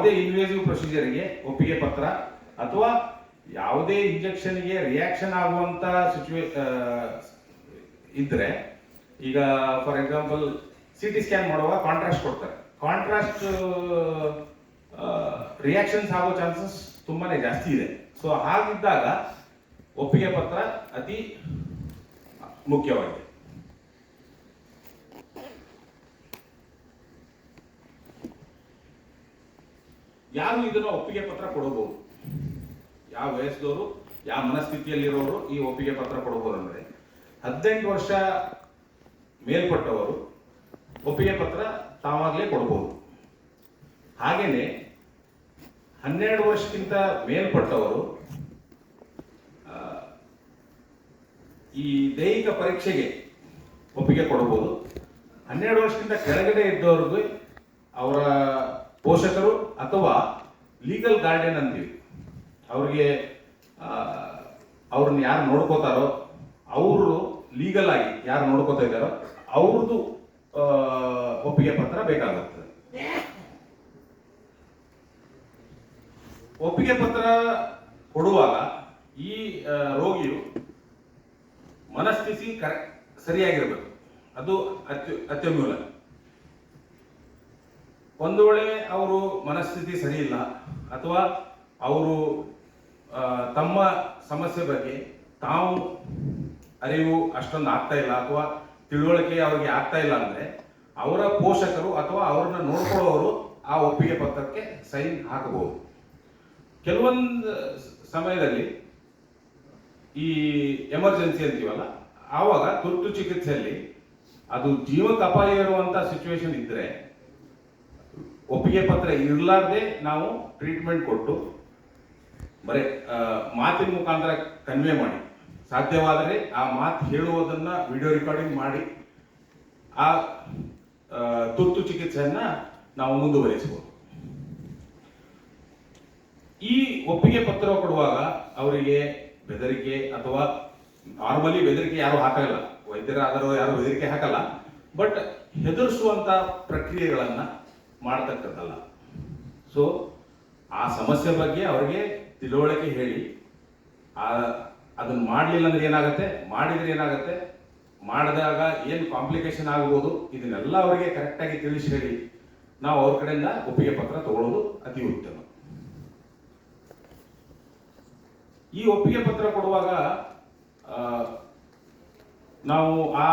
ಯಾವುದೇ ಇನ್ವೇಸಿವ್ ಪ್ರೊಸೀಜರ್ಗೆ ಒಪ್ಪಿಗೆ ಪತ್ರ ಅಥವಾ ಯಾವುದೇ ಇಂಜೆಕ್ಷನ್ಗೆ ರಿಯಾಕ್ಷನ್ ಆಗುವಂತ ಸಿಚುವೇ ಇದ್ರೆ, ಈಗ for example C T scan ಮಾಡುವಾಗ ಕಾಂಟ್ರಾಸ್ಟ್ ಕೊಡ್ತಾರೆ. ಕಾಂಟ್ರಾಸ್ಟ್ ರಿಯಾಕ್ಷನ್ಸ್ ಆಗೋ ಚಾನ್ಸಸ್ ತುಂಬಾನೇ ಜಾಸ್ತಿ ಇದೆ. ಸೊ ಹಾಗಿದ್ದಾಗ ಒಪ್ಪಿಗೆ ಪತ್ರ ಅತಿ ಮುಖ್ಯವಾಗಿದೆ. ಯಾರು ಇದನ್ನ ಒಪ್ಪಿಗೆ ಪತ್ರ ಕೊಡಬಹುದು? ಯಾವ ವಯಸ್ಸದವರು ಯಾವ ಮನಸ್ಥಿತಿಯಲ್ಲಿರೋರು ಈ ಒಪ್ಪಿಗೆ ಪತ್ರ ಕೊಡಬಹುದು ಅಂದ್ರೆ? ಹದಿನೆಂಟು ವರ್ಷ ಮೇಲ್ಪಟ್ಟವರು ಒಪ್ಪಿಗೆ ಪತ್ರ ತಾವಾಗಲೇ ಕೊಡಬಹುದು. ಹಾಗೇನೆ ಹನ್ನೆರಡು ವರ್ಷಕ್ಕಿಂತ ಮೇಲ್ಪಟ್ಟವರು ಈ ದೈಹಿಕ ಪರೀಕ್ಷೆಗೆ ಒಪ್ಪಿಗೆ ಕೊಡಬಹುದು. ಹನ್ನೆರಡು ವರ್ಷಕ್ಕಿಂತ ಕೆಳಗಡೆ ಇದ್ದವ್ರಿಗೆ ಅವರ ಪೋಷಕರು ಅಥವಾ ಲೀಗಲ್ ಗಾರ್ಡಿಯನ್ ಅಂತೀವಿ. ಅವ್ರಿಗೆ ಅವ್ರನ್ನ ಯಾರು ನೋಡ್ಕೋತಾರೋ, ಅವರು ಲೀಗಲ್ ಆಗಿ ಯಾರು ನೋಡ್ಕೋತಾ ಇದ್ದಾರೋ, ಅವ್ರದ್ದು ಒಪ್ಪಿಗೆ ಪತ್ರ ಬೇಕಾಗುತ್ತದೆ ಒಪ್ಪಿಗೆ ಪತ್ರ ಕೊಡುವಾಗ ಈ ರೋಗಿಯು ಮನಸ್ಥಿತಿ ಕರೆ, ಸರಿಯಾಗಿರ್ಬೇಕು. ಅದು ಅತ್ಯ ಅತ್ಯಮೂಲ ಒಂದು ವೇಳೆ ಅವರು ಮನಸ್ಥಿತಿ ಸರಿ ಇಲ್ಲ, ಅಥವಾ ಅವರು ತಮ್ಮ ಸಮಸ್ಯೆ ಬಗ್ಗೆ ತಾವು ಅರಿವು ಅಷ್ಟೊಂದು ಆಗ್ತಾ ಇಲ್ಲ ಅಥವಾ ತಿಳುವಳಿಕೆ ಅವರಿಗೆ ಆಗ್ತಾ ಇಲ್ಲ ಅಂದ್ರೆ ಅವರ ಪೋಷಕರು ಅಥವಾ ಅವ್ರನ್ನ ನೋಡ್ಕೊಳ್ಳೋರು ಆ ಒಪ್ಪಿಗೆ ಪತ್ರಕ್ಕೆ ಸೈನ್ ಹಾಕಬಹುದು. ಕೆಲವೊಂದು ಸಮಯದಲ್ಲಿ ಈ ಎಮರ್ಜೆನ್ಸಿ ಅಂತೀವಲ್ಲ, ಆವಾಗ ತುರ್ತು ಚಿಕಿತ್ಸೆಯಲ್ಲಿ ಅದು ಜೀವಕ್ಕೆ ಅಪಾಯ ಇರುವಂತ ಸಿಚುವೇಶನ್ ಇದ್ರೆ ಒಪ್ಪಿಗೆ ಪತ್ರ ಇರಲಾರ್ದೆ ನಾವು ಟ್ರೀಟ್ಮೆಂಟ್ ಕೊಟ್ಟು ಬರೀ ಮಾತಿನ ಮುಖಾಂತರ ಕನ್ವೆ ಮಾಡಿ. ಸಾಧ್ಯವಾದರೆ ಆ ಮಾತು ಹೇಳುವುದನ್ನ ವಿಡಿಯೋ ರೆಕಾರ್ಡಿಂಗ್ ಮಾಡಿ ಆ, ತುರ್ತು ಚಿಕಿತ್ಸೆಯನ್ನ ನಾವು ಮುಂದುವರಿಸಬಹುದು. ಈ ಒಪ್ಪಿಗೆ ಪತ್ರ ಕೊಡುವಾಗ ಅವರಿಗೆ ಬೆದರಿಕೆ ಅಥವಾ ನಾರ್ಮಲಿ ಬೆದರಿಕೆ ಯಾರು ಹಾಕಲ್ಲ. ವೈದ್ಯರಾದರೂ ಯಾರು ಬೆದರಿಕೆ ಹಾಕಲ್ಲ. ಬಟ್ ಹೆದರಿಸುವಂತ ಪ್ರಕ್ರಿಯೆಗಳನ್ನ ಮಾಡ್ತಕ್ಕದ್ದಲ್ಲ ಸೊ ಆ ಸಮಸ್ಯೆ ಬಗ್ಗೆ ಅವರಿಗೆ ತಿಳುವಳಿಕೆ ಹೇಳಿ. ಆ ಅದನ್ನ ಮಾಡಲಿಲ್ಲ ಅಂದ್ರೆ ಏನಾಗುತ್ತೆ? ಮಾಡಿದ್ರೆ ಏನಾಗುತ್ತೆ? ಮಾಡಿದಾಗ ಏನು ಕಾಂಪ್ಲಿಕೇಶನ್ ಆಗ್ಬೋದು? ಇದನ್ನೆಲ್ಲ ಅವರಿಗೆ ಕರೆಕ್ಟಾಗಿ ತಿಳಿಸಿ ಹೇಳಿ ನಾವು ಅವ್ರ ಕಡೆಯಿಂದ ಒಪ್ಪಿಗೆ ಪತ್ರ ತಗೊಳ್ಳೋದು ಅತಿ ಉತ್ತಮ. ಈ ಒಪ್ಪಿಗೆ ಪತ್ರ ಕೊಡುವಾಗ ನಾವು ಆ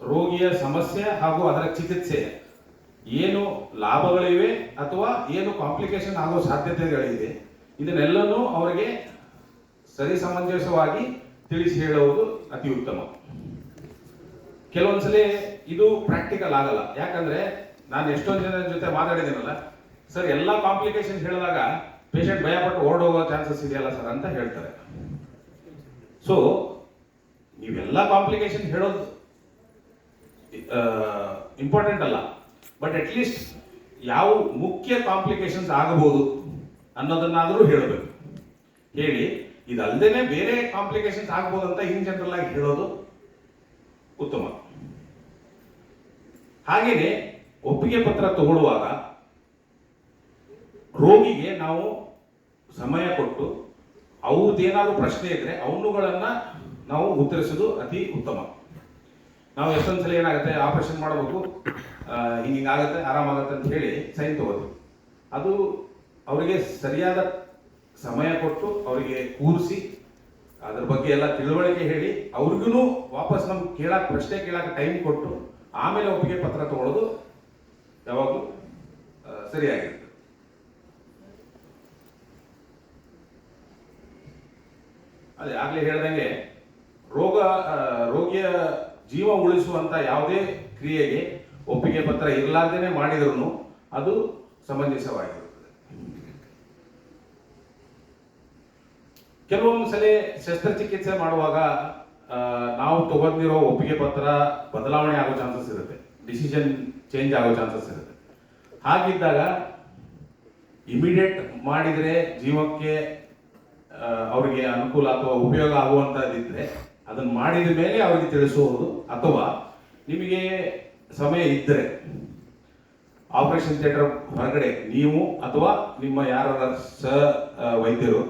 ರೋಗಿಯ ಸಮಸ್ಯೆ ಹಾಗೂ ಅದರ ಚಿಕಿತ್ಸೆ ಏನು ಲಾಭಗಳಿವೆ ಅಥವಾ ಏನು ಕಾಂಪ್ಲಿಕೇಶನ್ ಆಗೋ ಸಾಧ್ಯತೆಗಳಿದೆ, ಇದನ್ನೆಲ್ಲನೂ ಅವರಿಗೆ ಸರಿ ಸಮಂಜಸವಾಗಿ ತಿಳಿಸಿ ಹೇಳುವುದು ಅತಿ ಉತ್ತಮ. ಕೆಲವೊಂದ್ಸಲಿ ಇದು ಪ್ರಾಕ್ಟಿಕಲ್ ಆಗಲ್ಲ. ಯಾಕಂದ್ರೆ ನಾನು ಎಷ್ಟೊಂದು ಜನ ಜೊತೆ ಮಾತಾಡಿದ್ದೀನಲ್ಲ ಸರ್ ಎಲ್ಲ ಕಾಂಪ್ಲಿಕೇಶನ್ ಹೇಳಿದಾಗ ಪೇಷಂಟ್ ಭಯಪಟ್ಟು ಓಡೋಗೋ ಚಾನ್ಸಸ್ ಇದೆಯಲ್ಲ ಸರ್ ಅಂತ ಹೇಳ್ತಾರೆ. ಸೊ ನೀವೆಲ್ಲ ಕಾಂಪ್ಲಿಕೇಶನ್ ಹೇಳೋದು ಇಂಪಾರ್ಟೆಂಟ್ ಅಲ್ಲ. ಬಟ್ ಅಟ್ ಲೀಸ್ಟ್ ಯಾವ ಮುಖ್ಯ ಕಾಂಪ್ಲಿಕೇಶನ್ಸ್ ಆಗಬಹುದು ಅನ್ನೋದನ್ನಾದರೂ ಹೇಳಬೇಕು. ಹೇಳಿ, ಇದಲ್ದೇನೆ ಬೇರೆ ಕಾಂಪ್ಲಿಕೇಶನ್ಸ್ ಆಗ್ಬೋದು ಅಂತ ಇನ್ ಜನರಲ್ ಆಗಿ ಹೇಳೋದು ಉತ್ತಮ. ಹಾಗೆಯೇ ಒಪ್ಪಿಗೆ ಪತ್ರ ತಗೊಳ್ಳುವಾಗ ರೋಗಿಗೆ ನಾವು ಸಮಯ ಕೊಟ್ಟು ಅವ್ರದ್ದೇನಾದ್ರೂ ಪ್ರಶ್ನೆ ಇದ್ರೆ ಅವನುಗಳನ್ನು ನಾವು ಉತ್ತರಿಸೋದು ಅತಿ ಉತ್ತಮ. ನಾವು ಎಷ್ಟೊಂದು ಸಲ ಏನಾಗುತ್ತೆ? ಆಪರೇಷನ್ ಮಾಡಬೇಕು. ಹಿಂಗಾಗತ್ತೆ ಆರಾಮಾಗತ್ತೆ ಅಂತ ಹೇಳಿ ಸೈನ್ ತಗೋದು. ಅದು ಅವರಿಗೆ ಸರಿಯಾದ ಸಮಯ ಕೊಟ್ಟು ಅವರಿಗೆ ಕೂರಿಸಿ ಅದ್ರ ಬಗ್ಗೆ ಎಲ್ಲ ತಿಳುವಳಿಕೆ ಹೇಳಿ ಅವ್ರಿಗೂ ವಾಪಸ್ ನಮ್ಗೆ ಕೇಳಕ್, ಪ್ರಶ್ನೆ ಕೇಳಕ್ಕೆ ಟೈಮ್ ಕೊಟ್ಟು ಆಮೇಲೆ ಒಪ್ಪಿಗೆ ಪತ್ರ ತಗೊಳ್ಳೋದು ಯಾವಾಗಲೂ ಸರಿಯಾಗಿರುತ್ತೆ. ಅದೇ ಆಗ್ಲೇ ಹೇಳ್ದಂಗೆ ರೋಗ ರೋಗಿಯ ಜೀವ ಉಳಿಸುವಂತ ಯಾವುದೇ ಕ್ರಿಯೆಗೆ ಒಪ್ಪಿಗೆ ಪತ್ರ ಇರಲಾರ್ದೇನೆ ಮಾಡಿದ್ರು ಅದು ಸಮಂಜಸವಾಗಿರುತ್ತದೆ. ಕೆಲವೊಂದು ಸಲ ಶಸ್ತ್ರಚಿಕಿತ್ಸೆ ಮಾಡುವಾಗ ನಾವು ತಗೊಂಡಿರೋ ಒಪ್ಪಿಗೆ ಪತ್ರ ಬದಲಾವಣೆ ಆಗೋ ಚಾನ್ಸಸ್ ಇರುತ್ತೆ. ಡಿಸಿಷನ್ ಚೇಂಜ್ ಆಗೋ ಚಾನ್ಸಸ್ ಇರುತ್ತೆ. ಹಾಗಿದ್ದಾಗ ಇಮಿಡಿಯೇಟ್ ಮಾಡಿದರೆ ಜೀವಕ್ಕೆ ಅವರಿಗೆ ಅನುಕೂಲ ಅಥವಾ ಉಪಯೋಗ ಆಗುವಂತದ್ದಿದ್ರೆ ಅದನ್ನ ಮಾಡಿದ ಮೇಲೆ ಅವರಿಗೆ ತಿಳಿಸುವುದು ಅಥವಾ ನಿಮಗೆ ಸಮಯ ಇದ್ದರೆ ಆಪರೇಷನ್ ಥಿಯೇಟರ್ ಹೊರಗಡೆ ನೀವು ಅಥವಾ ನಿಮ್ಮ ಯಾರ ಸಹ ವೈದ್ಯರು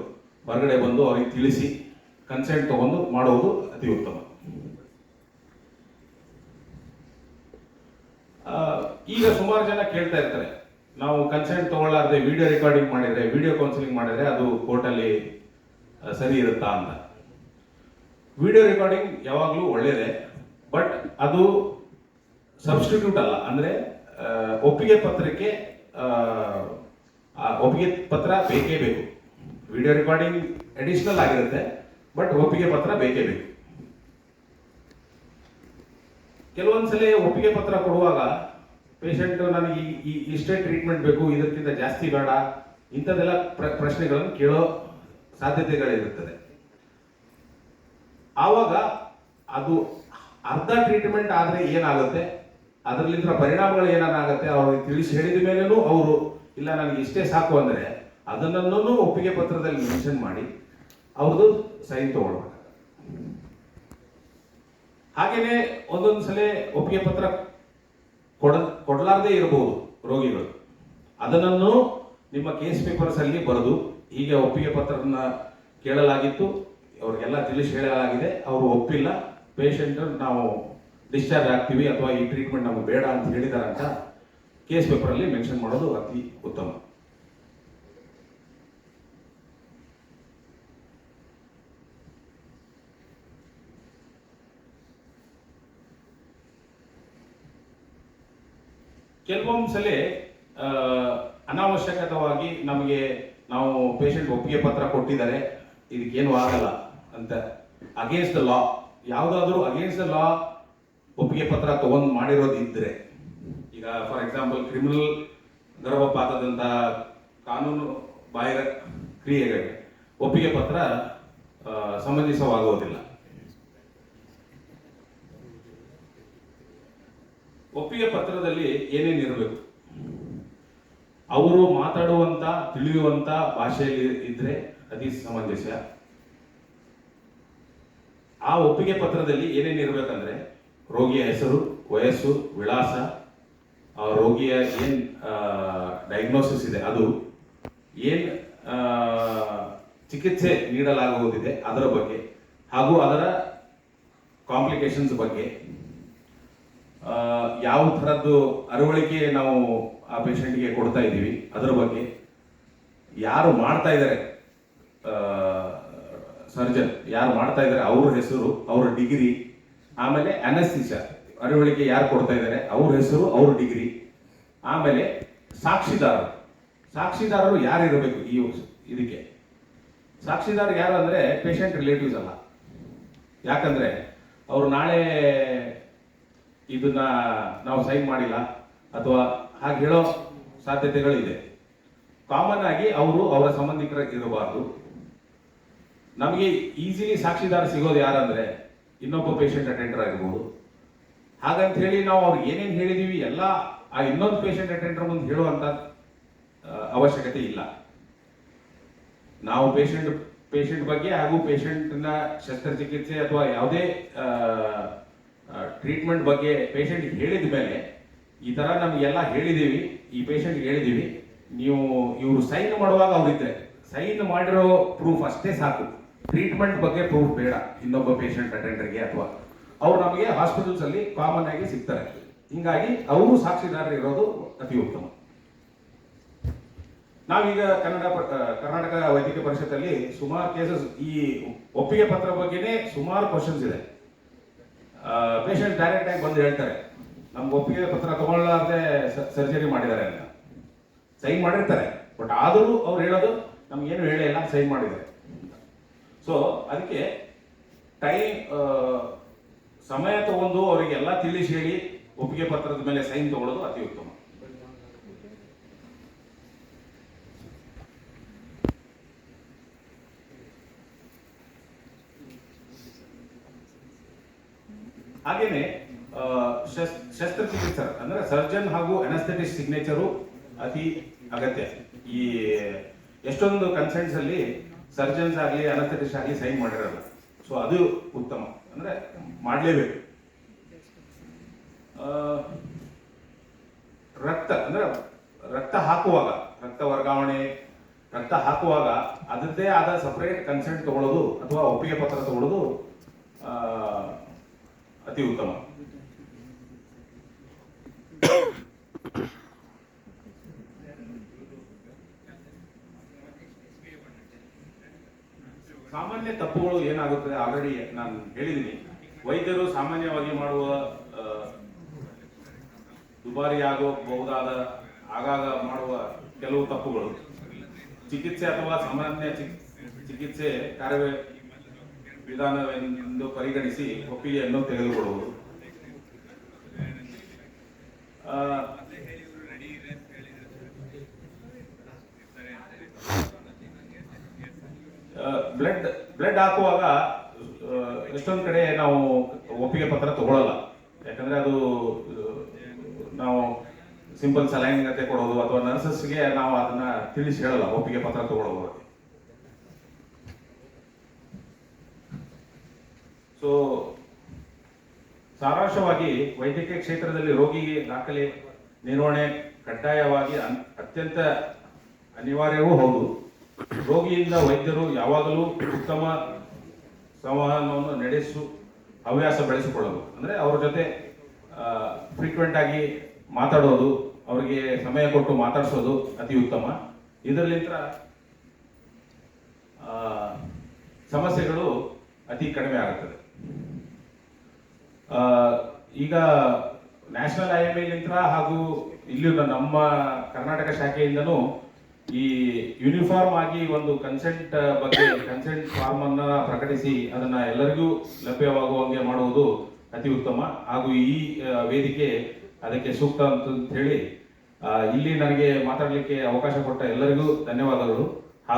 ಹೊರಗಡೆ ಬಂದು ಅವರಿಗೆ ತಿಳಿಸಿ ಕನ್ಸೆಂಟ್ ತಗೊಂಡು ಮಾಡುವುದು ಅತಿ ಉತ್ತಮ. ಈಗ ಸುಮಾರು ಜನ ಕೇಳ್ತಾ ಇರ್ತಾರೆ. ನಾವು ಕನ್ಸೆಂಟ್ ತಗೊಳ್ಳಾರ್ದೆ ವಿಡಿಯೋ ರೆಕಾರ್ಡಿಂಗ್ ಮಾಡಿದರೆ ವಿಡಿಯೋ ಕೌನ್ಸಿಲಿಂಗ್ ಮಾಡಿದರೆ ಅದು ಕೋರ್ಟಲ್ಲಿ ಸರಿ ಇರುತ್ತಾ ಅಂತ. ವಿಡಿಯೋ ರೆಕಾರ್ಡಿಂಗ್ ಯಾವಾಗಲೂ ಒಳ್ಳೆಯದೇ ಬಟ್ ಅದು ಸಬ್ಸ್ಟಿಟ್ಯೂಟ್ ಅಲ್ಲ. ಅಂದರೆ ಒಪ್ಪಿಗೆ ಪತ್ರಕ್ಕೆ ಒಪ್ಪಿಗೆ ಪತ್ರ ಬೇಕೇ ಬೇಕು. ವಿಡಿಯೋ ರೆಕಾರ್ಡಿಂಗ್ ಅಡಿಷನಲ್ ಆಗಿರುತ್ತೆ ಬಟ್ ಒಪ್ಪಿಗೆ ಪತ್ರ ಬೇಕೇ ಬೇಕು. ಕೆಲವೊಂದ್ಸಲ ಒಪ್ಪಿಗೆ ಪತ್ರ ಕೊಡುವಾಗ ಪೇಷಂಟ್ ನನಗೆ ಈ- ಇಷ್ಟೇ ಟ್ರೀಟ್ಮೆಂಟ್ ಬೇಕು, ಇದಕ್ಕಿಂತ ಜಾಸ್ತಿ ಬೇಡ, ಇಂಥದ್ದೆಲ್ಲ ಪ್ರ- ಪ್ರಶ್ನೆಗಳನ್ನು ಕೇಳೋ ಸಾಧ್ಯತೆಗಳಿರುತ್ತದೆ. ಆವಾಗ ಅದು ಅರ್ಧ ಟ್ರೀಟ್ಮೆಂಟ್ ಆದರೆ ಏನಾಗುತ್ತೆ? ಅದರಲ್ಲಿಂದ ಪರಿಣಾಮಗಳು ಏನಾಗುತ್ತೆ? ಅವ್ರಿಗೆ ತಿಳಿಸಿ ಹೇಳಿದ ಮೇಲೆನು ಅವರು, ಇಲ್ಲ, ನನಗೆ ಇಷ್ಟೇ ಸಾಕು ಅಂದ್ರೆ ಅದನ್ನೂ ಒಪ್ಪಿಗೆ ಪತ್ರದಲ್ಲಿ ಮೆನ್ಷನ್ ಮಾಡಿ ಅವ್ರದ್ದು ಸೈನ್ ತಗೊಳ್ಬೇಕು. ಹಾಗೇನೆ ಒಂದೊಂದು ಸಲ ಒಪ್ಪಿಗೆ ಪತ್ರ ಕೊಡ, ಕೊಡಲಾರದೇ ಇರಬಹುದು ರೋಗಿಗಳು. ಅದನ್ನು ನಿಮ್ಮ ಕೇಸ್ ಪೇಪರ್ಸ್ ಅಲ್ಲಿ ಬರೆದು ಹೀಗೆ ಒಪ್ಪಿಗೆ ಪತ್ರವನ್ನು ಕೇಳಲಾಗಿತ್ತು. ಅವ್ರಿಗೆಲ್ಲ ತಿಳಿಸಿ ಹೇಳಲಾಗಿದೆ ಅವರು ಒಪ್ಪಿಲ್ಲ. ಪೇಷಂಟ್ ನಾವು ಡಿಸ್ಚಾರ್ಜ್ ಆಗ್ತೀವಿ ಅಥವಾ ಈ ಟ್ರೀಟ್ಮೆಂಟ್ ನಮಗೆ ಬೇಡ ಅಂತ ಹೇಳಿದಾರಂತ ಕೇಸ್ ಪೇಪರ್ ಅಲ್ಲಿ ಮೆನ್ಷನ್ ಮಾಡೋದು ಅತಿ ಉತ್ತಮ. ಕೆಲವೊಂದು ಸಲ ಆ, ಅನಾವಶ್ಯಕತವಾಗಿ ನಮಗೆ ನಾವು ಪೇಷಂಟ್ ಒಪ್ಪಿಗೆ ಪತ್ರ ಕೊಟ್ಟಿದ್ದಾರೆ. ಇದಕ್ಕೇನು ಆಗಲ್ಲ. ಅಂತ ಅಗೇನ್ಸ್ಟ್ ದ ಲಾ ಯಾವುದಾದ್ರೂ ಅಗೇನ್ಸ್ಟ್ ದ ಲಾ ಒಪ್ಪಿಗೆ ಪತ್ರ ತಗೊಂಡು ಮಾಡಿರೋದು ಇದ್ರೆ ಈಗ ಫಾರ್ ಎಕ್ಸಾಂಪಲ್ ಕ್ರಿಮಿನಲ್ ಗರ್ಭಪಾತದಂತಹ ಕಾನೂನು ಬಾಹಿರ ಕ್ರಿಯೆಗಳಿಗೆ ಒಪ್ಪಿಗೆ ಪತ್ರ ಸಮಂಜಸವಾಗುವುದಿಲ್ಲ ಒಪ್ಪಿಗೆ ಪತ್ರದಲ್ಲಿ ಏನೇನು ಇರಬೇಕು? ಅವರು ಮಾತಾಡುವಂತ, ತಿಳಿಯುವಂತ ಭಾಷೆಯಲ್ಲಿ ಇದ್ರೆ ಅತಿ ಸಮಂಜಸ ಆ ಒಪ್ಪಿಗೆ ಪತ್ರದಲ್ಲಿ ಏನೇನು ಇರಬೇಕಂದ್ರೆ ರೋಗಿಯ ಹೆಸರು, ವಯಸ್ಸು, ವಿಳಾಸ, ಆ ರೋಗಿಯ ಏನ್ ಡಯಾಗ್ನೋಸಿಸ್ ಇದೆ, ಅದು ಏನ್ ಚಿಕಿತ್ಸೆ ನೀಡಲಾಗುವುದಿದೆ ಅದರ ಬಗ್ಗೆ ಹಾಗೂ ಅದರ ಕಾಂಪ್ಲಿಕೇಶನ್ಸ್ ಬಗ್ಗೆ ಯಾವ ಥರದ್ದು ಅರವಳಿಕೆ ನಾವು ಆ ಪೇಷಂಟ್ಗೆ ಕೊಡ್ತಾ ಇದ್ದೀವಿ ಅದರ ಬಗ್ಗೆ, ಯಾರು ಮಾಡ್ತಾ ಇದ್ದಾರೆ ಸರ್ಜನ್, ಯಾರು ಮಾಡ್ತಾ ಇದ್ದಾರೆ ಅವ್ರ ಹೆಸರು, ಅವ್ರ ಡಿಗ್ರಿ ಆಮೇಲೆ ಅನಸ್ತಿಷ ಅರವಳಿಕೆ ಯಾರು ಕೊಡ್ತಾ ಇದ್ದಾರೆ, ಅವ್ರ ಹೆಸರು, ಅವ್ರ ಡಿಗ್ರಿ ಆಮೇಲೆ ಸಾಕ್ಷಿದಾರರು. ಸಾಕ್ಷಿದಾರರು ಯಾರು ಇರಬೇಕು ಈ ಇದಕ್ಕೆ? ಸಾಕ್ಷಿದಾರ ಯಾರು ಅಂದ್ರೆ ಪೇಷಂಟ್ ರಿಲೇಟಿವ್ಸ್ ಅಲ್ಲ. ಯಾಕಂದ್ರೆ ಅವರು ನಾಳೆ ಇದನ್ನ ನಾವು ಸೈನ್ ಮಾಡಿಲ್ಲ ಅಥವಾ ಹಾಗೆ ಹೇಳೋ ಸಾಧ್ಯತೆಗಳಿದೆ. ಕಾಮನ್ ಆಗಿ ಅವರು ಅವರ ಸಂಬಂಧಿಕರ ಇರಬಾರ್ದು ನಮಗೆ ಈಸಿಲಿ ಸಾಕ್ಷಿದಾರ ಸಿಗೋದು ಯಾರಂದ್ರೆ ಇನ್ನೊಬ್ಬ ಪೇಷಂಟ್ ಅಟೆಂಡರ್ ಆಗಿರ್ಬೋದು. ಹಾಗಂತ ಹೇಳಿ ನಾವು ಅವ್ರಿಗೆ ಏನೇನು ಹೇಳಿದೀವಿ, ಎಲ್ಲ ಆ ಇನ್ನೊಂದು ಪೇಷಂಟ್ ಅಟೆಂಡರ್ ಮುಂದೆ ಹೇಳುವಂತ ಅವಶ್ಯಕತೆ ಇಲ್ಲ. ನಾವು ಪೇಷಂಟ್ ಪೇಷಂಟ್ ಬಗ್ಗೆ ಹಾಗೂ ಪೇಷಂಟ್ನ ಶಸ್ತ್ರಚಿಕಿತ್ಸೆ ಅಥವಾ ಯಾವುದೇ ಟ್ರೀಟ್ಮೆಂಟ್ ಬಗ್ಗೆ ಪೇಷಂಟ್ ಹೇಳಿದ ಮೇಲೆ ಈ ತರ ನಮಗೆಲ್ಲ ಹೇಳಿದೀವಿ, ಈ ಪೇಷಂಟ್ ಹೇಳಿದೀವಿ. ನೀವು ಇವರು ಸೈನ್ ಮಾಡುವಾಗ ಅವರಿದ್ರೆ ಸೈನ್ ಮಾಡಿರೋ ಪ್ರೂಫ್ ಅಷ್ಟೇ ಸಾಕು. ಟ್ರೀಟ್ಮೆಂಟ್ ಬಗ್ಗೆ ಪ್ರೂಫ್ ಬೇಡ. ಇನ್ನೊಬ್ಬ ಪೇಷಂಟ್ ಅಟೆಂಡರ್ಗೆ ಅಥವಾ ಅವ್ರು ನಮಗೆ ಹಾಸ್ಪಿಟಲ್ಸ್ ಅಲ್ಲಿ ಕಾಮನ್ ಆಗಿ ಸಿಗ್ತಾರೆ. ಹಿಂಗಾಗಿ ಅವರು ಸಾಕ್ಷಿದಾರರು ಇರೋದು ಅತಿ ಉತ್ತಮ. ನಾವೀಗ ಕನ್ನಡ ಕರ್ನಾಟಕ ವೈದ್ಯಕೀಯ ಪರಿಷತ್ತಲ್ಲಿ ಸುಮಾರು ಕೇಸಸ್ ಈ ಒಪ್ಪಿಗೆ ಪತ್ರ ಬಗ್ಗೆನೇ ಸುಮಾರು ಕ್ವಶನ್ಸ್ ಇದೆ. ಪೇಷಂಟ್ ಡೈರೆಕ್ಟ್ ಆಗಿ ಬಂದು ಹೇಳ್ತಾರೆ. ನಮ್ಗೆ ಒಪ್ಪಿಗೆ ಪತ್ರ ತಗೊಳ್ಳಾರ್ದೆ ಸರ್ಜರಿ ಮಾಡಿದ್ದಾರೆ ಅಂತ. ಸೈನ್ ಮಾಡಿರ್ತಾರೆ. ಬಟ್ ಆದರೂ ಅವ್ರು ಹೇಳೋದು ನಮ್ಗೇನು ಇಲ್ಲ ಸೈನ್ ಮಾಡಿದ್ದಾರೆ. ಸೊ ಅದಕ್ಕೆ ಟೈಮ್ ಸಮಯ ತಗೊಂಡು ಅವರಿಗೆಲ್ಲ ತಿಳಿಸಿ ಹೇಳಿ ಒಪ್ಪಿಗೆ ಪತ್ರದ ಮೇಲೆ ಸೈನ್ ತಗೊಳ್ಳೋದು ಅತಿ ಉತ್ತಮ. ಹಾಗೇನೆ ಆ, ಶಸ್- ಶಸ್ತ್ರಚಿಕಿತ್ಸರ್ ಅಂದ್ರೆ ಸರ್ಜನ್ ಹಾಗೂ ಅನಸ್ಥೆಟಿಕ್ ಸಿಗ್ನೇಚರು ಅತಿ ಅಗತ್ಯ. ಈ ಎಷ್ಟೊಂದು ಕನ್ಸೆಂಟ್ಸ್ ಅಲ್ಲಿ ಸರ್ಜನ್ಸ್ ಆಗಲಿ ಅನಸ್ಥೆಟಿಸ್ಟ್ ಆಗಲಿ ಸೈನ್ ಮಾಡಿರಲ್ಲ. ಸೊ ಅದು ಉತ್ತಮ. ಅಂದರೆ ಮಾಡಲೇಬೇಕು. ರಕ್ತ, ಅಂದರೆ ರಕ್ತ ಹಾಕುವಾಗ, ರಕ್ತ ವರ್ಗಾವಣೆ, ರಕ್ತ ಹಾಕುವಾಗ ಅದರದ್ದೇ ಆದ ಸಪ್ರೇಟ್ ಕನ್ಸೆಂಟ್ ತಗೊಳ್ಳೋದು ಅಥವಾ ಒಪ್ಪಿಗೆ ಪತ್ರ ತಗೊಳ್ಳೋದು ಅತಿ ಉತ್ತಮ. ಸಾಮಾನ್ಯ ತಪ್ಪುಗಳು ಏನಾಗುತ್ತದೆ ಆಲ್ರೆಡಿ ನಾನು ಹೇಳಿದ್ದೀನಿ. ವೈದ್ಯರು ಸಾಮಾನ್ಯವಾಗಿ ಮಾಡುವ ದುಬಾರಿ ಆಗಬಹುದಾದ ಆಗಾಗ ಮಾಡುವ ಕೆಲವು ತಪ್ಪುಗಳು. ಚಿಕಿತ್ಸೆ ಅಥವಾ ಸಾಮಾನ್ಯ ಚಿಕ್- ಚಿಕಿತ್ಸೆ ಕಾರ್ಯ ವಿಧಾನವೆಂದು ಪರಿಗಣಿಸಿ ಒಪ್ಪಿಗೆಯನ್ನು ತೆಗೆದುಕೊಳ್ಳುವುದು ಆ, ಬ್ಲಡ್ ಬ್ಲಡ್ ಹಾಕುವಾಗ ಎಷ್ಟೊಂದು ಕಡೆ ನಾವು ಒಪ್ಪಿಗೆ ಪತ್ರ ತಗೊಳ್ಳಲ್ಲ ಯಾಕಂದ್ರೆ ಅದು, ನಾವು ಸಿಂಪಲ್ ಸಲೈನ್ ಗತೆ ಕೊಡೋದು ಅಥವಾ ನರ್ಸಸ್ಗೆ ನಾವು ಅದನ್ನ ತಿಳಿಸಿ ಹೇಳಲ್ಲ, ಒಪ್ಪಿಗೆ ಪತ್ರ ತಗೊಳ್ಳೋದು ಸೊ ಸಾರಾಂಶವಾಗಿ ವೈದ್ಯಕೀಯ ಕ್ಷೇತ್ರದಲ್ಲಿ ರೋಗಿಗೆ ದಾಖಲೆ ನಿರ್ವಹಣೆ ಕಡ್ಡಾಯವಾಗಿ ಅತ್ಯಂತ ಅನಿವಾರ್ಯವೂ ಹೌದು. ರೋಗಿಯಿಂದ ವೈದ್ಯರು ಯಾವಾಗಲೂ ಉತ್ತಮ ಸಂವಹನವನ್ನು ನಡೆಸು ಹವ್ಯಾಸ ಬೆಳೆಸಿಕೊಳ್ಳೋದು. ಅಂದ್ರೆ ಅವ್ರ ಜೊತೆ ಫ್ರೀಕ್ವೆಂಟ್ ಆಗಿ ಮಾತಾಡೋದು ಅವರಿಗೆ ಸಮಯ ಕೊಟ್ಟು ಮಾತಾಡಿಸೋದು ಅತಿ ಉತ್ತಮ. ಇದರಲ್ಲಿಂದ ಆ, ಸಮಸ್ಯೆಗಳು ಅತಿ ಕಡಿಮೆ ಆಗುತ್ತದೆ. ಈಗ ನ್ಯಾಷನಲ್ ಐ ಎಂ ಎಲಿಂತ್ರ ಹಾಗೂ ಇಲ್ಲಿ ನಮ್ಮ ಕರ್ನಾಟಕ ಶಾಖೆಯಿಂದನೂ ಈ ಯೂನಿಫಾರ್ಮ್ ಆಗಿ ಒಂದು ಕನ್ಸೆಂಟ್ ಬಗ್ಗೆ ಕನ್ಸೆಂಟ್ ಫಾರ್ಮ್ ಅನ್ನ ಪ್ರಕಟಿಸಿ ಅದನ್ನ ಎಲ್ಲರಿಗೂ ಲಭ್ಯವಾಗುವಂಗೆ ಮಾಡುವುದು ಅತಿ ಉತ್ತಮ. ಹಾಗೂ ಈ ವೇದಿಕೆ ಅದಕ್ಕೆ ಸೂಕ್ತ ಅಂತ ಹೇಳಿ ಇಲ್ಲಿ ನನಗೆ ಮಾತಾಡಲಿಕ್ಕೆ ಅವಕಾಶ ಕೊಟ್ಟ ಎಲ್ಲರಿಗೂ ಧನ್ಯವಾದಗಳು.